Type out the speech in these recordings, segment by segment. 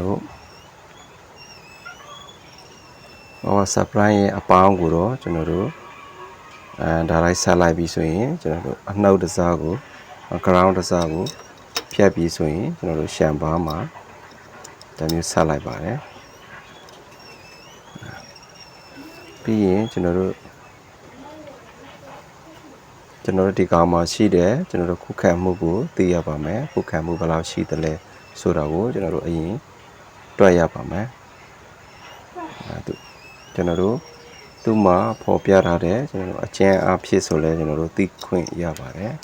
တို့ဟော surprise ရဲ့အပေါင်းကိုတော့ကျွန်တော်တို့အဲဒါလိုက်ဆက်လိုက်ပြီးဆိုရင်ကျွန်တော်တို့အနှုတ်တစ်စားကို ground တစ်စားကိုဖြတ်ပြီးဆိုရင်ကျွန်တော်တို့ရှမ်ပါမှာဒါမျိုးဆက်လိုက်ပါတယ်ပြီးရင်ကျွန်တော်တို့ကျွန်တော်တို့ဒီကောင်မှာရှိတယ်ကျွန်တော်တို့ခုခံမှုကိုသိရပါမယ်ခုခံမှုဘယ်လောက်ရှိသလဲဆိုတာကိုကျွန်တော်တို့အရင် တွက်ရပါမယ်အဲသူကျွန်တော်တို့သူ့မှာပေါ်ပြထားတဲ့ကျွန်တော်တို့အကျဉ်းအဖြစ်ဆိုလဲကျွန်တော်တို့သိခွင့်ရပါတယ်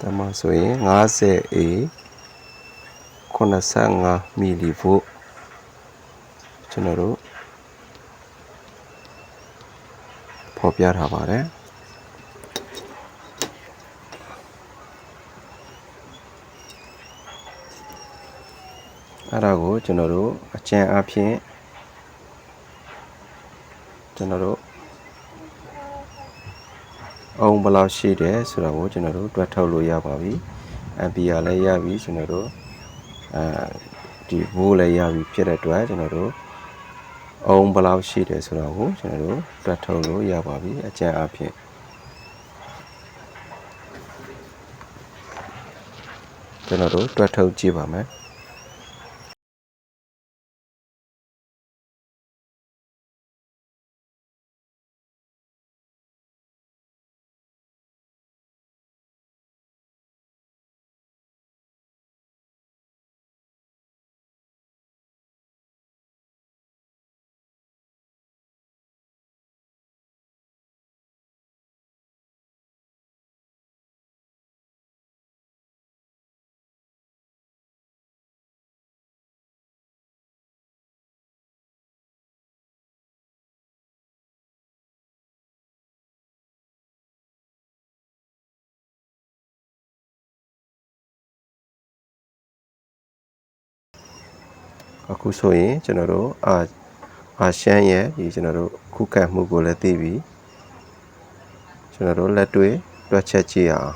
တမန်ဆိုရင် 50A 85မီလီဗို့ကျွန်တော်တို့ဖော်ပြထားပါတယ် အဲ့ဒါကိုကျွန်တော်တို့အကျဉ်းအဖြစ်ကျွန်တော်တို့အုံဘယ်လောက်ရှိတယ်ဆိုတာကိုကျွန်တော်တို့တွက်ထုတ်လို့ရပါပြီ။ MPR လည်းရပြီကျွန်တော်တို့အဲဒီဘိုးလည်းရပြီဖြစ်တဲ့အတွက်ကျွန်တော်တို့အုံဘယ်လောက်ရှိတယ်ဆိုတာကိုကျွန်တော်တို့တွက်ထုတ်လို့ရပါပြီအကျဉ်းအဖြစ်ကျွန်တော်တို့တွက်ထုတ်ကြည့်ပါမယ်။ အခုဆိုရင်ကျွန်တော်တို့အာအာရှန်ရဲ့ဒီကျွန်တော်တို့ခုခံမှုကိုလည်းသိပြီကျွန်တော်တို့လက်တွေ့တွက်ချက်ကြည့်ရအောင်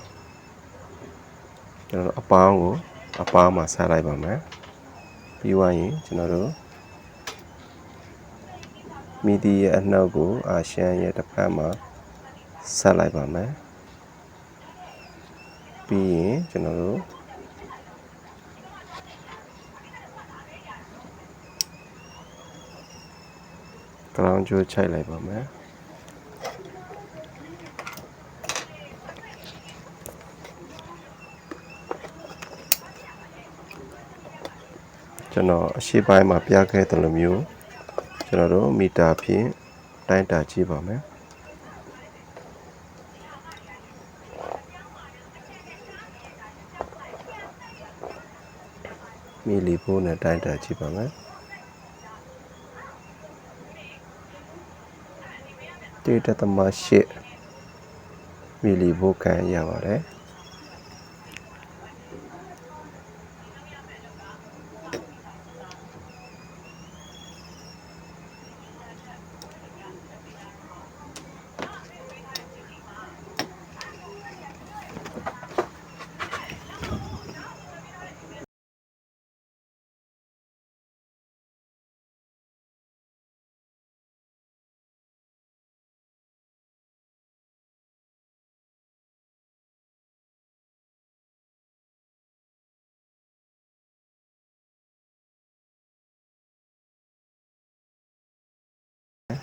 ကျွန်တော်တို့အပေါင်းကိုအပေါင်းမှာဆက်လိုက်ပါမယ်ပြီးသွားရင်ကျွန်တော်တို့မီဒီရဲ့အနှုတ်ကိုအာရှန်ရဲ့တစ်ဖက်မှာဆက်လိုက်ပါမယ်ပြီးရင်ကျွန်တော်တို့ ground ကြိုးချိုက်လိုက်ပါမယ်ကျွန်တော်အရှိပိုင်းမှာပြခဲ့တယ်လို့မျိုးကျွန်တော်တို့မီတာဖြင့်တိုင်းတာကြည့်ပါမယ်မီလီဖိုးနဲ့တိုင်းတာကြည့်ပါမယ် တေတသမ8မီလီဗို့ကန်ရပါတယ်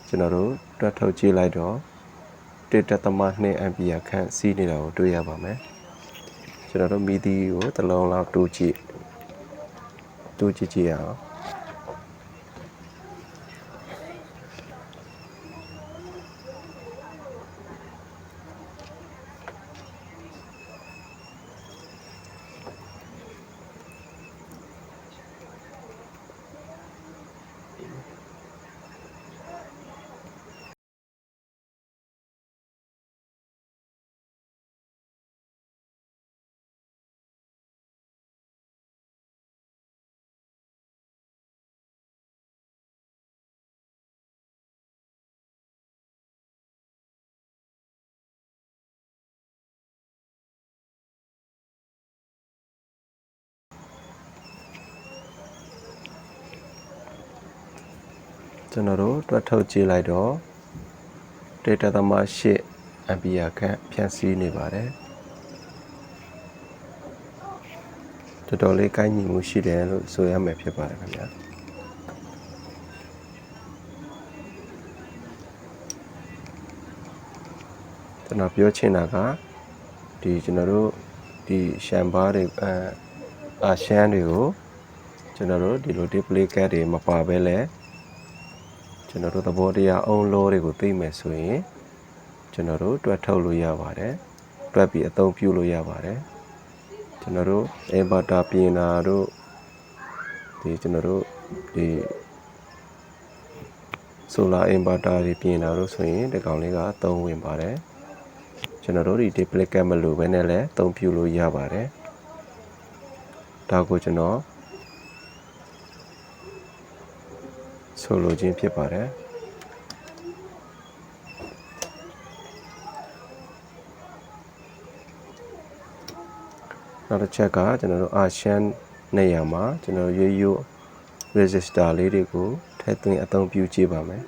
ကျွန်တော်တို့တွတ်ထုတ်ကြည့်လိုက်တော့တေတသမ2 ampere ခန့်စီးနေတာကိုတွေ့ရပါမယ်ကျွန်တော်တို့မီဒီကိုတစ်လုံးလောက်တူကြည့်တူကြည့်ကြည့်ရအောင် ကျွန်တော်တို့တွက်ထုတ်ကြည့်လိုက်တော့ဒေတာသမ8အမ်ပီယာခန့်ဖြန့်စည်းနေပါတယ်တော်တော်လေးကိုင်းညီမှုရှိတယ်လို့ဆိုရမယ်ဖြစ်ပါတယ်ခင်ဗျာကျွန်တော်ပြောချင်တာကဒီကျွန်တော်တို့ဒီရှမ်ဘားတွေအဲအာရှန်တွေကိုကျွန်တော်တို့ဒီလို display card တွေမပါဘဲလဲ ကျွန်တော်တို့သဘောတရားအုံလောတွေကိုသိမယ်ဆိုရင်ကျွန်တော်တို့တွက်ထုတ်လို့ရပါတယ်တွက်ပြီးအသုံးပြုလို့ရပါတယ်ကျွန်တော်တို့ inverter ပြင်တာတို့ဒီကျွန်တော်တို့ဒီ solar inverter တွေပြင်တာတို့ဆိုရင်ဒီကောင်လေးကအသုံးဝင်ပါတယ်ကျွန်တော်တို့ဒီ display card မလို့ဘဲနဲ့လည်းအသုံးပြုလို့ရပါတယ်ဒါကိုကျွန်တော် ဆိုလိုခြင်းဖြစ်ပါတယ်နောက်တစ်ချက်ကကျွန်တော်တို့အာရှန်နေရာမှာကျွန်တော်ရိုးရိုး resistor လေးတွေကိုထည့်သွင်းအသုံးပြုကြည့်ပါမယ်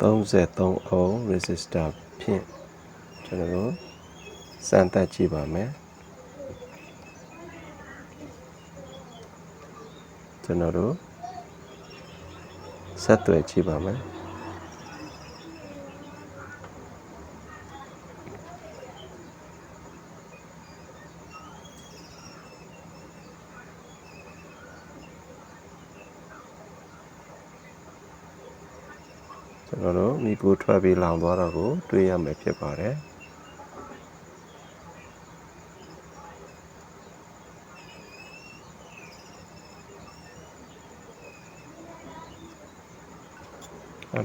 33အောင် resistor ဖြင့်ကျွန်တော်တို့စမ်းသပ်ကြည့်ပါမယ် ကျွန်တော်တို့ဆက်သွယ်ကြည့်ပါမယ်ကျွန်တော်တို့မိကိုထွက်ပြီးလောင်သွားတာကို တွေ့ရမယ်ဖြစ်ပါတယ်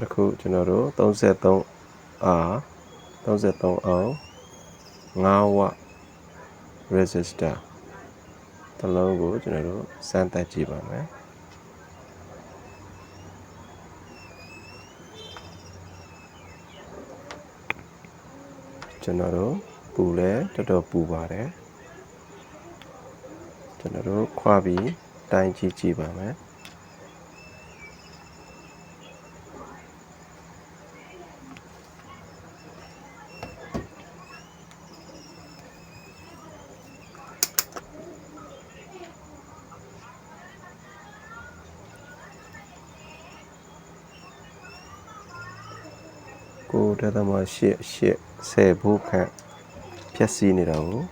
နောက်တစ်ခုကျွန်တော်တို့33 R 33အောင်9 watt resistor တစ်လုံးကိုကျွန်တော်တို့စမ်းသပ်ကြည့်ပါမယ်ကျွန်တော်တို့ပူလဲတော်တော်ပူပါတယ်ကျွန်တော်တို့ခွာပြီးတိုင်းကြည့်ကြည့်ပါမယ် ကိုတသမရှစ်ရှစ်10ဘိုးခန့်ဖြည့်ဆည်းနေတာကို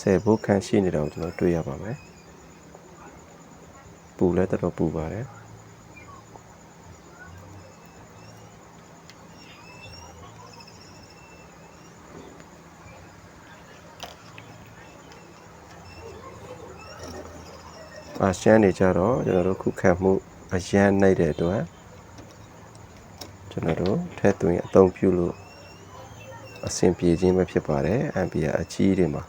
10ဘိုးခန့်ရှိနေတာကိုကျွန်တော်တွေ့ရပါမယ်ပူလဲတော်တော်ပူပါတယ်အာရှမ်းနေကြတော့ကျွန်တော်တို့ခုခံမှုအရန်နိုင်တဲ့အတွက် ကျွန်တော်တို့ထဲသွင်းအသုံးပြုလို့အဆင်ပြေခြင်းပဲဖြစ်ပါတယ်အမ်ပီယာအကြီးတွေမှာ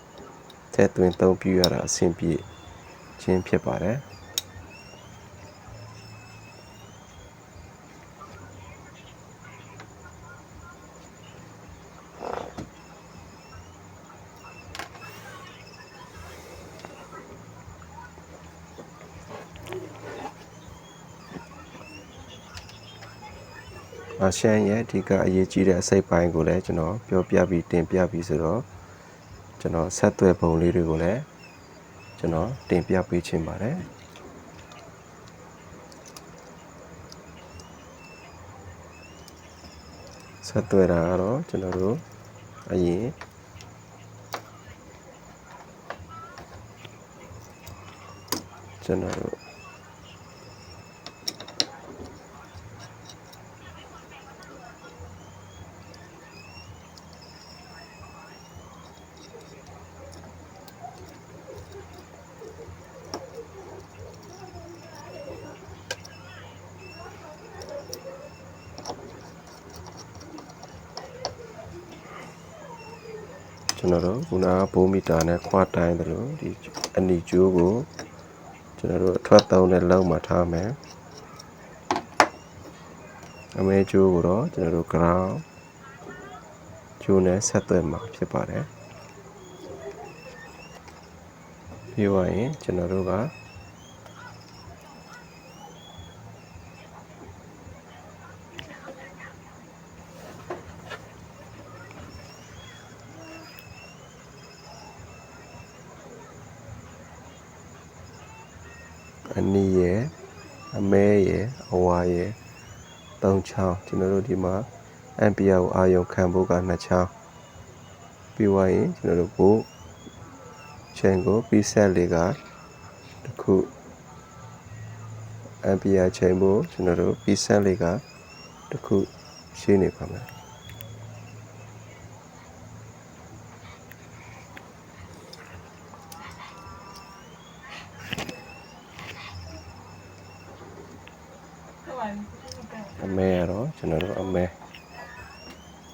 ထဲသွင်းသုံးပြုရတာအဆင်ပြေခြင်းဖြစ်ပါတယ် ရှမ်းရဲ့အဓိကအရေးကြီးတဲ့အစိတ်ပိုင်းကိုလည်းကျွန်တော်ပြောပြပြီးတင်ပြပြီးဆိုတော့ကျွန်တော်ဆက်သွယ်ပုံလေးတွေကိုလည်းကျွန်တော်တင်ပြပေးခြင်းပါတယ်ဆက်သွယ်တာကတော့ကျွန်တော်တို့အရင်ကျွန်တော်တို့ ကျွန်တော်တို့ခုနကဘိုးမီတာနဲ့ခွာတိုင်းတယ်လို့ဒီအနီကျိုးကိုကျွန်တော်တို့အထွက်သုံးတဲ့လောက်မှာထားမယ်အမဲကျိုးကိုတော့ကျွန်တော်တို့ ground ကျိုးနဲ့ဆက်သွယ်မှာဖြစ်ပါတယ်ပြီးသွားရင်ကျွန်တော်တို့က အနီးရယ်အမဲရယ်အဝါရယ်သုံးချောင်းကျွန်တော်တို့ဒီမှာအမ်ပီယာကိုအာရုံခံဖို့ကနှစ်ချောင်းပြီးသွားရင်ကျွန်တော်တို့ကိုချိန်ကိုပြီးဆက်လေးကတစ်ခုအမ်ပီယာချိန်ဖို့ကျွန်တော်တို့ပြီးဆက်လေးကတစ်ခုရှင်းနေပါမယ် ဟုတ်ပါဘူး အ မဲရတော့ကျွန်တော်တို့အမဲ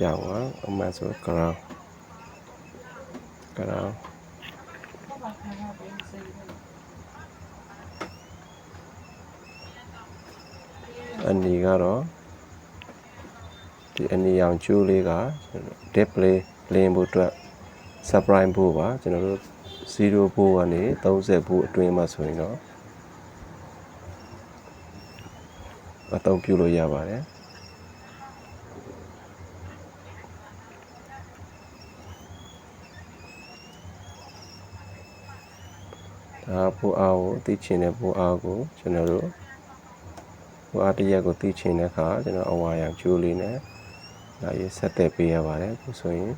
ရောင်ကအမဲဆိုကရောင်ကရောင်ဟုတ်ပါခံရပြီစေးတယ်အနီကတော့ဒီအနီရောင်ကျိုးလေးက display လင်းဖို့အတွက် surprise ဖို့ပါကျွန်တော်တို့0ဖို့ကနေ30ဖို့အတွင်းမှာဆိုရင်တော့ အသုံးပြုလို့ရပါတယ်ဒါပိုအားကိုသိချင်တဲ့ပိုအားကိုကျွန်တော်တို့ပိုအားတစ်ရက်ကိုသိချင်တဲ့အခါကျွန်တော်အဝါရောင်ကျိုးလေးနဲ့ဒါရေးဆက်သက်ပေးရပါတယ်အခုဆိုရင်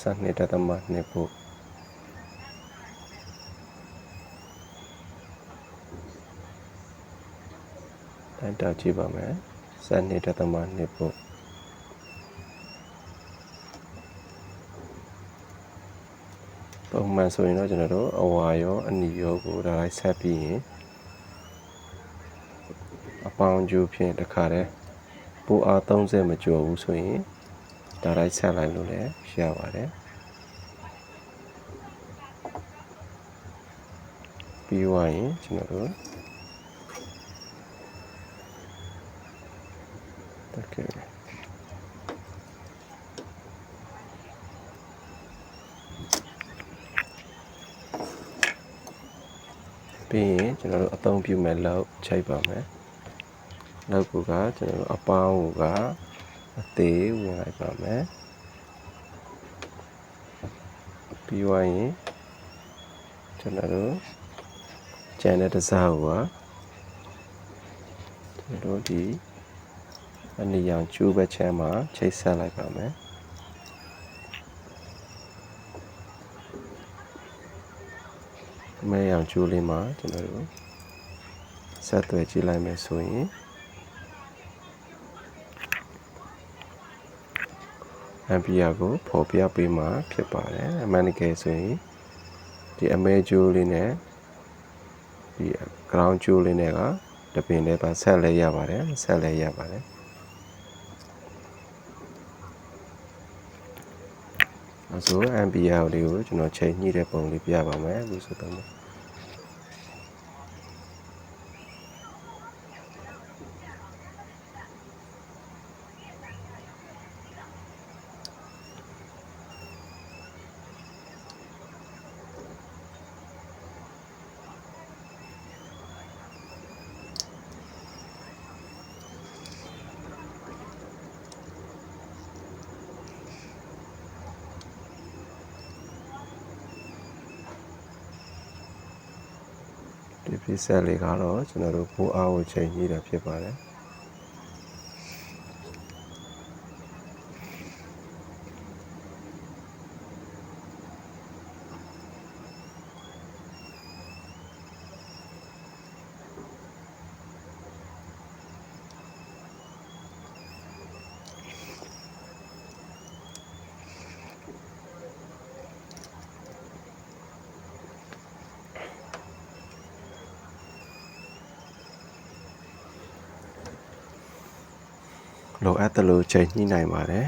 စနစ်တသမနှစ်ဖို့ တန်တာကြည့်ပါမယ်စနစ်တသမနှစ်ဖို့ပုံမှန်ဆိုရင်တော့ကျွန်တော်တို့အဝါရောအနီရောကိုဒါလိုက်ဆက်ပြီးရင်အပေါင်းကျိုးဖြင့်တခါတည်းပိုအား30မကျော်ဘူးဆိုရင်ဒါလိုက်ဆက်လိုက်လို့လည်းရပါတယ်ပြီးသွားရင်ကျွန်တော်တို့တ ပြီးရင်ကျွန်တော်တို့အသုံးပြုမဲ့လောက်ချိန်ပါမယ်လောက်ကကကျွန်တော်တို့အပေါင်းကအသေးဝင်လိုက်ပါမယ်ပြီးသွားရင်ကျွန်တော်တို့ကျန်တဲ့တစားကိုကကျွန်တော်တို့ဒီအနီရောင်ကျိုးဘက်ချမ်းမှာချိတ်ဆက်လိုက်ပါမယ် မဲရောင်ကျိုးလေးမှာကျွန်တော်တို့ဆက်သွယ်ကြည့်လိုက်မယ်ဆိုရင်အမ်ပီယာကိုပေါ်ပြပေးမှာဖြစ်ပါတယ်အမှန်တကယ်ဆိုရင်ဒီအမဲကျိုးလေးနဲ့ဒီ ground ကျိုးလေးနဲ့ကတပင်လေးပါဆက်လဲရပါတယ်ဆက်လဲရပါတယ် အဲဆို ampere လေးကိုကျွန်တော်ချိန်ညှိတဲ့ပုံလေးပြပါမယ်အခုဆိုတော့ ဒီပစ္စက်လေးကတော့ကျွန်တော်တို့ဘိုးအားကိုချိန်ညှိတာဖြစ်ပါတယ် လိုအပ်တယ်လို့ချိန်ညှိနိုင်ပါတယ်